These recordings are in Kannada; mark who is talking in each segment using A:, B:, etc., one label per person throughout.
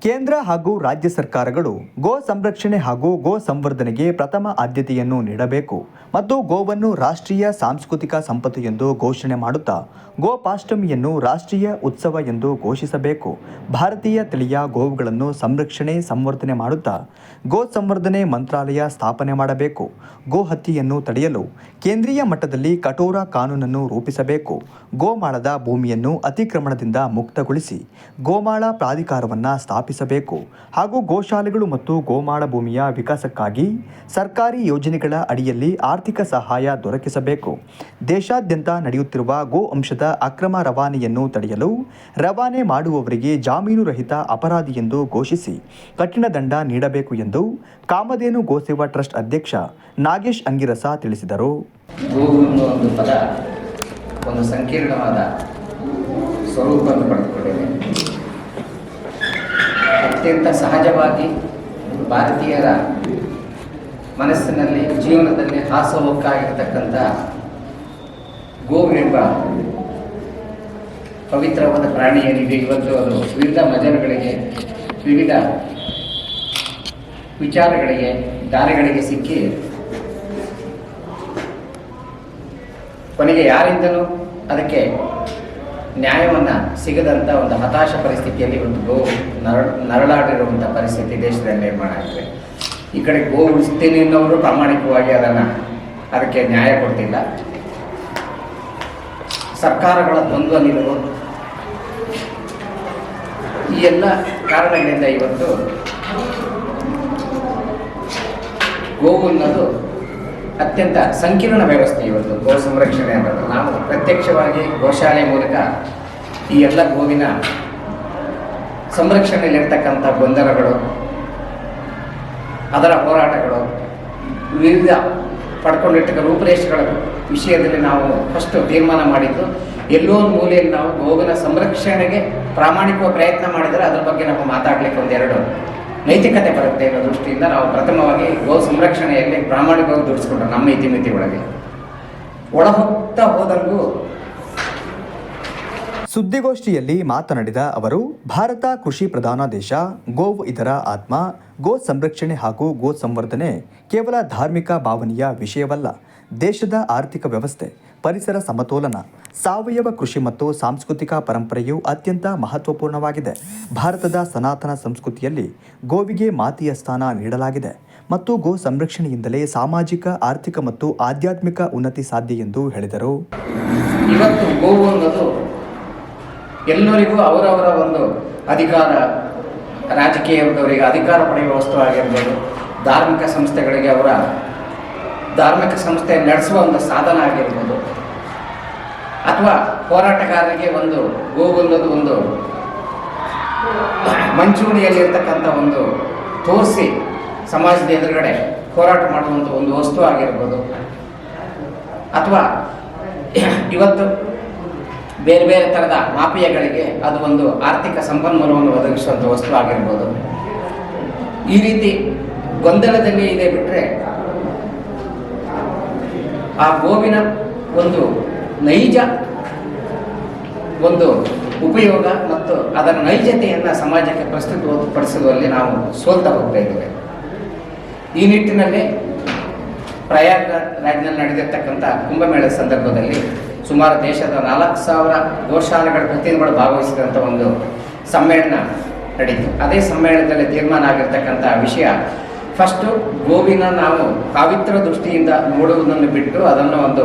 A: Genel ಕೇಂದ್ರ ಹಾಗೂ ರಾಜ್ಯ ಸರ್ಕಾರಗಳು ಗೋ ಸಂರಕ್ಷಣೆ ಹಾಗೂ ಗೋ ಸಂವರ್ಧನೆಗೆ ಪ್ರಥಮ ಆದ್ಯತೆಯನ್ನು ನೀಡಬೇಕು ಮತ್ತು ಗೋವನ್ನು ರಾಷ್ಟ್ರೀಯ ಸಾಂಸ್ಕೃತಿಕ ಸಂಪತ್ತು ಎಂದು ಘೋಷಣೆ ಮಾಡುತ್ತಾ ಗೋಪಾಷ್ಟಮಿಯನ್ನು ರಾಷ್ಟ್ರೀಯ ಉತ್ಸವ ಎಂದು ಘೋಷಿಸಬೇಕು. ಭಾರತೀಯ ತಳಿಯ ಗೋವುಗಳನ್ನು ಸಂರಕ್ಷಣೆ, ಸಂವರ್ಧನೆ ಮಾಡುತ್ತಾ ಗೋ ಸಂವರ್ಧನೆ ಮಂತ್ರಾಲಯ ಸ್ಥಾಪನೆ ಮಾಡಬೇಕು. ಗೋ ಹತ್ಯೆಯನ್ನು ತಡೆಯಲು ಕೇಂದ್ರೀಯ ಮಟ್ಟದಲ್ಲಿ ಕಠೋರ ಕಾನೂನನ್ನು ರೂಪಿಸಬೇಕು. ಗೋಮಾಳದ ಭೂಮಿಯನ್ನು ಅತಿಕ್ರಮಣದಿಂದ ಮುಕ್ತಗೊಳಿಸಿ ಗೋಮಾಳ ಪ್ರಾಧಿಕಾರವನ್ನು ಸ್ಥಾಪಿಸಬೇಕು. ಹಾಗೂ ಗೋಶಾಲೆಗಳು ಮತ್ತು ಗೋಮಾಳ ಭೂಮಿಯ ವಿಕಾಸಕ್ಕಾಗಿ ಸರ್ಕಾರಿ ಯೋಜನೆಗಳ ಅಡಿಯಲ್ಲಿ ಆರ್ಥಿಕ ಸಹಾಯ ದೊರಕಿಸಬೇಕು. ದೇಶಾದ್ಯಂತ ನಡೆಯುತ್ತಿರುವ ಗೋ ಅಂಶದ ಅಕ್ರಮ ರವಾನೆಯನ್ನು ತಡೆಯಲು ರವಾನೆ ಮಾಡುವವರಿಗೆ ಜಾಮೀನು ರಹಿತ ಅಪರಾಧಿ ಎಂದು ಘೋಷಿಸಿ ಕಠಿಣ ದಂಡ ನೀಡಬೇಕು ಎಂದು ಕಾಮಧೇನು ಗೋಸೇವಾ ಟ್ರಸ್ಟ್ ಅಧ್ಯಕ್ಷ ನಾಗೇಶ್ ಅಂಗಿರಸ ತಿಳಿಸಿದರು.
B: ಒಂದು ಸಂಕೀರ್ಣವಾದ ಸ್ವರೂಪವನ್ನು ಪಡೆದುಕೊಂಡಿದೆ ಅತ್ಯಂತ ಸಹಜವಾಗಿ ಭಾರತೀಯರ ಮನಸ್ಸಿನಲ್ಲಿ ಜೀವನದಲ್ಲಿ ಹಾಸಹೊಕ್ಕಾಗಿರ್ತಕ್ಕಂಥ ಗೋವಿನೆಂಬ ಪವಿತ್ರವಾದ ಪ್ರಾಣಿ ಏನಿದೆ ಇವತ್ತು ಅದು ವಿವಿಧ ಮಜನಗಳಿಗೆ ವಿವಿಧ ವಿಚಾರಗಳಿಗೆ, ದಾರಿಗಳಿಗೆ ಸಿಕ್ಕಿ ಕೊನೆಗೆ ಯಾರಿಂದಲೂ ಅದಕ್ಕೆ ನ್ಯಾಯವನ್ನು ಸಿಗದಂಥ ಒಂದು ಹತಾಶ ಪರಿಸ್ಥಿತಿಯಲ್ಲಿ ಒಂದು ಗೋ ನರ ನರಳಾಡಿರುವಂಥ ಪರಿಸ್ಥಿತಿ ದೇಶದಲ್ಲಿ ನಿರ್ಮಾಣ ಆಗಿದೆ. ಈ ಕಡೆ ಗೋ ಉಳಿಸ್ತೀನಿ ಅನ್ನೋರು ಪ್ರಾಮಾಣಿಕವಾಗಿ ಅದನ್ನು ಅದಕ್ಕೆ ನ್ಯಾಯ ಕೊಡ್ತಿಲ್ಲ. ಸರ್ಕಾರಗಳ ದ್ವಂದ್ವ ನಿಲುವು. ಈ ಎಲ್ಲ ಕಾರಣಗಳಿಂದ ಇವತ್ತು ಗೋವು ಅನ್ನೋದು ಅತ್ಯಂತ ಸಂಕೀರ್ಣ ವ್ಯವಸ್ಥೆ ಇವತ್ತು ಗೋ ಸಂರಕ್ಷಣೆ ಅನ್ನೋದು. ನಾವು ಪ್ರತ್ಯಕ್ಷವಾಗಿ ಗೋಶಾಲೆ ಮೂಲಕ ಈ ಎಲ್ಲ ಗೋವಿನ ಸಂರಕ್ಷಣೆಯಲ್ಲಿರ್ತಕ್ಕಂಥ ಗೊಂದಲಗಳು ಅದರ ಹೋರಾಟಗಳು, ವಿವಿಧ ಪಡ್ಕೊಂಡಿರ್ತಕ್ಕ ರೂಪರೇಷೆಗಳ ವಿಷಯದಲ್ಲಿ ನಾವು ಫಸ್ಟ್ ತೀರ್ಮಾನ ಮಾಡಿದ್ದು, ಎಲ್ಲೋ ಒಂದು ಮೂಲೆಯಲ್ಲಿ ನಾವು ಗೋವಿನ ಸಂರಕ್ಷಣೆಗೆ ಪ್ರಾಮಾಣಿಕವಾಗಿ ಪ್ರಯತ್ನ ಮಾಡಿದರೆ ಅದರ ಬಗ್ಗೆ ನಾವು ಮಾತಾಡಲಿಕ್ಕೆ ಒಂದೆರಡು ನೈತಿಕತೆ ಬರುತ್ತೆ ಅನ್ನೋ ದೃಷ್ಟಿಯಿಂದ ನಾವು ಪ್ರಥಮವಾಗಿ ಗೋ ಸಂರಕ್ಷಣೆಯಲ್ಲಿ ಪ್ರಾಮಾಣಿಕವಾಗಿ ದುಡಿಸ್ಕೊಂಡ್ರು ನಮ್ಮ ಇತಿಮಿತಿ ಒಳಗೆ. ಒಳ ಹೋಗ್ತಾ ಹೋದಂಗೂ
A: ಸುದ್ದಿಗೋಷ್ಠಿಯಲ್ಲಿ ಮಾತನಾಡಿದ ಅವರು, ಭಾರತ ಕೃಷಿ ಪ್ರಧಾನ ದೇಶ, ಗೋವು ಇದರ ಆತ್ಮ, ಗೋ ಸಂರಕ್ಷಣೆ ಹಾಗೂ ಗೋ ಸಂವರ್ಧನೆ ಕೇವಲ ಧಾರ್ಮಿಕ ಭಾವನೆಯ ವಿಷಯವಲ್ಲ, ದೇಶದ ಆರ್ಥಿಕ ವ್ಯವಸ್ಥೆ. ಪರಿಸರ ಸಮತೋಲನ, ಸಾವಯವ ಕೃಷಿ ಮತ್ತು ಸಾಂಸ್ಕೃತಿಕ ಪರಂಪರೆಯು ಅತ್ಯಂತ ಮಹತ್ವಪೂರ್ಣವಾಗಿದೆ. ಭಾರತದ ಸನಾತನ ಸಂಸ್ಕೃತಿಯಲ್ಲಿ ಗೋವಿಗೆ ಮಾತೆಯ ಸ್ಥಾನ ನೀಡಲಾಗಿದೆ ಮತ್ತು ಗೋ ಸಂರಕ್ಷಣೆಯಿಂದಲೇ ಸಾಮಾಜಿಕ, ಆರ್ಥಿಕ ಮತ್ತು ಆಧ್ಯಾತ್ಮಿಕ ಉನ್ನತಿ ಸಾಧ್ಯ ಎಂದು ಹೇಳಿದರು.
B: ಇವತ್ತು ಗೋವು ಅನ್ನೋದು ಎಲ್ಲರಿಗೂ ಅವರವರ ಒಂದು ಅಧಿಕಾರ, ರಾಜಕೀಯ ಅಧಿಕಾರ ಪಡೆಯುವ ವಸ್ತು ಧಾರ್ಮಿಕ ಸಂಸ್ಥೆಗಳಿಗೆ ಅವರ ಧಾರ್ಮಿಕ ಸಂಸ್ಥೆ ನಡೆಸುವ ಒಂದು ಸಾಧನ ಆಗಿರ್ಬೋದು. ಅಥವಾ ಹೋರಾಟಗಾರರಿಗೆ ಒಂದು ಗೋಗುಲ್ಲದ ಒಂದು ಮಂಚೂಣಿಯಲ್ಲಿರ್ತಕ್ಕಂಥ ಒಂದು ತೋರಿಸಿ ಸಮಾಜದ ಎದುರುಗಡೆ ಹೋರಾಟ ಮಾಡುವಂಥ ಒಂದು ವಸ್ತು ಆಗಿರ್ಬೋದು. ಅಥವಾ ಇವತ್ತು ಬೇರೆ ಬೇರೆ ಥರದ ಮಾಫಿಯಾಗಳಿಗೆ ಅದು ಒಂದು ಆರ್ಥಿಕ ಸಂಪನ್ಮೂಲವನ್ನು ಒದಗಿಸುವಂಥ ವಸ್ತು ಆಗಿರ್ಬೋದು. ಈ ರೀತಿ ಗೊಂದಲದಲ್ಲಿ ಇದೆ ಬಿಟ್ಟರೆ ಆ ಗೋವಿನ ಒಂದು ನೈಜ ಒಂದು ಉಪಯೋಗ ಮತ್ತು ಅದರ ನೈಜತೆಯನ್ನು ಸಮಾಜಕ್ಕೆ ಪ್ರಸ್ತುತಪಡಿಸುವಲ್ಲಿ ನಾವು ಸೋಲ್ತಾ ಹೋಗ್ತಾ ಇದ್ದೇವೆ. ಈ ನಿಟ್ಟಿನಲ್ಲಿ ಪ್ರಯಾಗ ರಾಜ್ನಲ್ಲಿ ನಡೆದಿರ್ತಕ್ಕಂಥ ಕುಂಭಮೇಳ ಸಂದರ್ಭದಲ್ಲಿ ಸುಮಾರು ದೇಶದ ನಾಲ್ಕು ಸಾವಿರ ಗೋಶಾಲೆಗಳ ಪ್ರತಿನಿಧಿಗಳು ಭಾಗವಹಿಸಿದಂಥ ಒಂದು ಸಮ್ಮೇಳನ ನಡೀತು. ಅದೇ ಸಮ್ಮೇಳನದಲ್ಲಿ ತೀರ್ಮಾನ ಆಗಿರ್ತಕ್ಕಂಥ ವಿಷಯ ಫಸ್ಟು ಗೋವಿನ ನಾವು ಪವಿತ್ರ ದೃಷ್ಟಿಯಿಂದ ನೋಡುವುದನ್ನು ಬಿಟ್ಟು ಅದನ್ನು ಒಂದು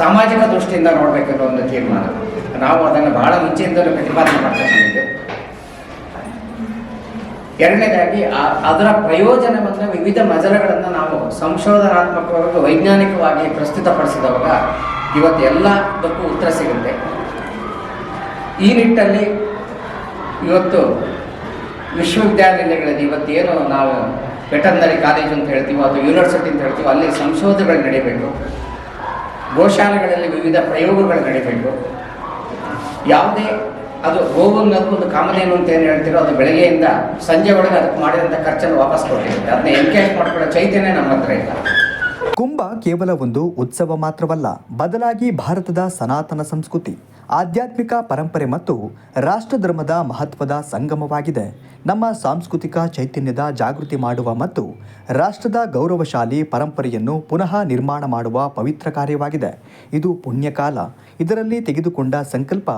B: ಸಾಮಾಜಿಕ ದೃಷ್ಟಿಯಿಂದ ನೋಡಬೇಕೆನ್ನೋ ಒಂದು ತೀರ್ಮಾನ. ನಾವು ಅದನ್ನು ಬಹಳ ಮುಂಚೆಯಿಂದಲೂ ಪ್ರತಿಪಾದನೆ ಮಾಡ್ತಾ ಎರಡನೇದಾಗಿ ಅದರ ಪ್ರಯೋಜನವನ್ನು ವಿವಿಧ ಮಜಲಗಳನ್ನು ನಾವು ಸಂಶೋಧನಾತ್ಮಕವಾಗಿ, ವೈಜ್ಞಾನಿಕವಾಗಿ ಪ್ರಸ್ತುತಪಡಿಸಿದವಾಗ ಇವತ್ತು ಎಲ್ಲದಕ್ಕೂ ಉತ್ತರ ಸಿಗುತ್ತೆ. ಈ ನಿಟ್ಟಲ್ಲಿ ಇವತ್ತು ವಿಶ್ವವಿದ್ಯಾನಿಲಯಗಳಲ್ಲಿ ಇವತ್ತೇನು ನಾವು ವೆಟರ್ನರಿ ಕಾಲೇಜ್ ಅಂತ ಹೇಳ್ತೀವೋ ಅಥವಾ ಯೂನಿವರ್ಸಿಟಿ ಅಂತ ಹೇಳ್ತೀವೋ, ಅಲ್ಲಿ ಸಂಶೋಧನೆಗಳು ನಡೀಬೇಕು ಗೋಶಾಲೆಗಳಲ್ಲಿ ವಿವಿಧ ಪ್ರಯೋಗಗಳು ನಡೀಬೇಕು ಯಾವುದೇ, ಅದು ಗೋವು ಅನ್ನೋದು ಒಂದು ಏನು ಅಂತ ಏನು ಹೇಳ್ತೀರೋ ಅದು ಬೆಳಗ್ಗೆಯಿಂದ ಸಂಜೆ ಒಳಗೆ ಅದಕ್ಕೆ ಮಾಡಿದಂಥ ಖರ್ಚನ್ನು ವಾಪಸ್ ಕೊಟ್ಟಿರುತ್ತೆ. ಅದನ್ನ ಎನ್ಕೇಜ್ ಮಾಡ್ಕೊಳ್ಳೋ ಚೈತನ್ಯ ನಮ್ಮ ಹತ್ರ ಇಲ್ಲ.
A: ಕುಂಭ ಕೇವಲ ಒಂದು ಉತ್ಸವ ಮಾತ್ರವಲ್ಲ, ಬದಲಾಗಿ ಭಾರತದ ಸನಾತನ ಸಂಸ್ಕೃತಿ. ಆಧ್ಯಾತ್ಮಿಕ ಪರಂಪರೆ ಮತ್ತು ರಾಷ್ಟ್ರಧರ್ಮದ ಮಹತ್ವದ ಸಂಗಮವಾಗಿದೆ. ನಮ್ಮ ಸಾಂಸ್ಕೃತಿಕ ಚೈತನ್ಯದ ಜಾಗೃತಿ ಮಾಡುವ ಮತ್ತು ರಾಷ್ಟ್ರದ ಗೌರವಶಾಲಿ ಪರಂಪರೆಯನ್ನು ಪುನಃ ನಿರ್ಮಾಣ ಮಾಡುವ ಪವಿತ್ರ ಕಾರ್ಯವಾಗಿದೆ. ಇದು ಪುಣ್ಯಕಾಲ. ಇದರಲ್ಲಿ ತೆಗೆದುಕೊಂಡ ಸಂಕಲ್ಪ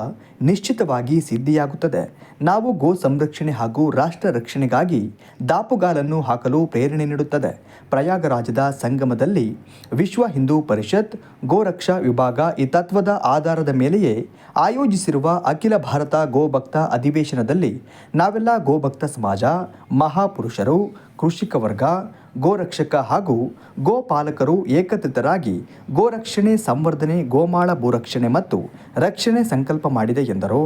A: ನಿಶ್ಚಿತವಾಗಿ ಸಿದ್ಧಿಯಾಗುತ್ತದೆ. ನಾವು ಗೋ ಸಂರಕ್ಷಣೆ ಹಾಗೂ ರಾಷ್ಟ್ರ ರಕ್ಷಣೆಗಾಗಿ ದಾಪುಗಾಲನ್ನು ಹಾಕಲು ಪ್ರೇರಣೆ ನೀಡುತ್ತದೆ. ಪ್ರಯಾಗರಾಜದ ಸಂಗಮದಲ್ಲಿ ವಿಶ್ವ ಹಿಂದೂ ಪರಿಷತ್ ಗೋರಕ್ಷಾ ವಿಭಾಗ ಈ ತತ್ವದ ಆಧಾರದ ಮೇಲೆಯೇ ಆಯೋಜಿಸಿರುವ ಅಖಿಲ ಭಾರತ ಗೋಭಕ್ತ ಅಧಿವೇಶನದಲ್ಲಿ ನಾವೆಲ್ಲ ಗೋಭಕ್ತ ಸಮಾಜ, ಮಹಾಪುರುಷರು, ಕೃಷಿಕ ವರ್ಗ, ಗೋರಕ್ಷಕ ಹಾಗೂ ಗೋಪಾಲಕರು ಏಕತ್ರಿತರಾಗಿ ಗೋರಕ್ಷಣೆ, ಸಂವರ್ಧನೆ, ಗೋಮಾಳ, ಭೂರಕ್ಷಣೆ ಮತ್ತು ರಕ್ಷಣೆ ಸಂಕಲ್ಪ ಮಾಡಿದೆ ಎಂದರು.